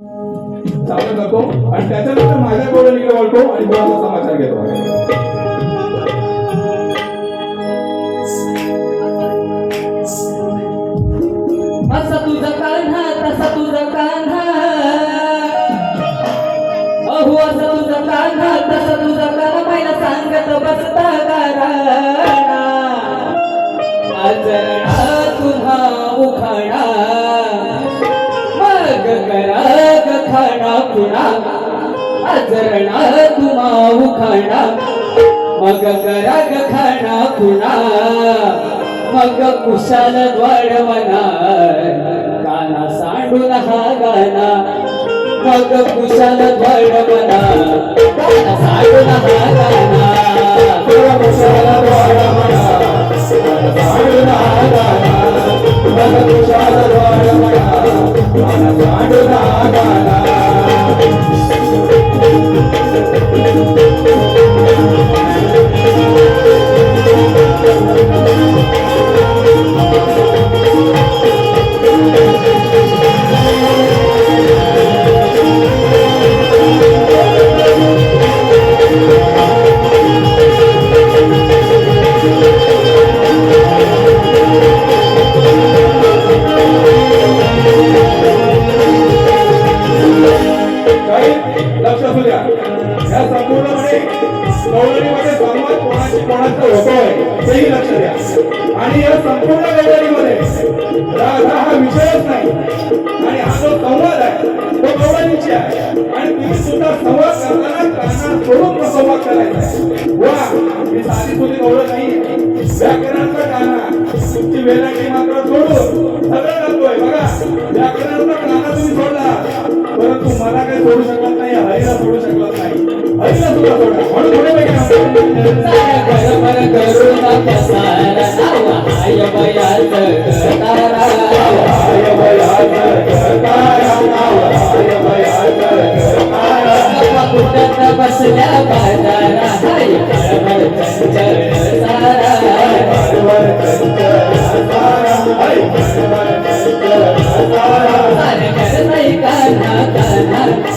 चालू करतो. आणि त्याच्यानंतर माझ्या गौरवणीकडे वळतो आणि गुळाचा समाचार घेतो. कराग खाणा खुणा आचरणा तुम्हा मग कराग खाना खुणा मग कुशाल गाना सांडून हा गाना मग कुशाल द्वाडवना गाना सांडून हा गाना लक्ष असू द्या. या संपूर्णपणे गौरवणीमध्ये संवाद कोणाशी कोणाचा होतोय तेही लक्ष द्या. आणि या संपूर्ण गौरवणीमध्ये राधा हा विषयच नाही. आणि हा जो संवाद आहे तो गौरवणीची आहे. आणि तुम्ही सुद्धा संवाद करताना काना सोडून संवाद करायचा आहे. वा मी साधी तुझी गौरव नाही व्याकरणाचा काना. तुमची वेळ मात्र सोडून मला सोडू शकत नाही हरीला सोडू शकत नाही. हरीला सुद्धा सोडा म्हणून थोडे पैकी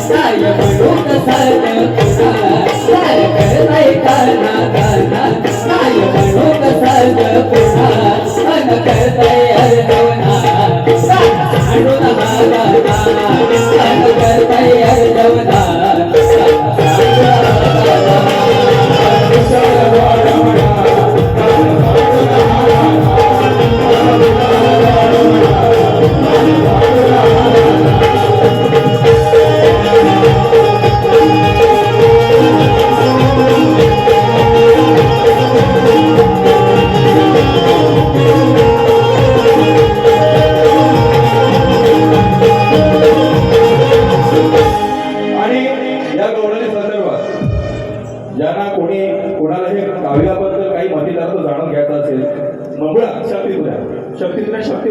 ಸಾಯ ಮನೋತ ಸರಕ ಸರಕ ಸರಕ ರೈತನ भाविकाबद्दल काही माहिती जाणून घ्यायचं असेल. मंगळा शक्ती तुझ्या शक्ती तुझ्या शक्ती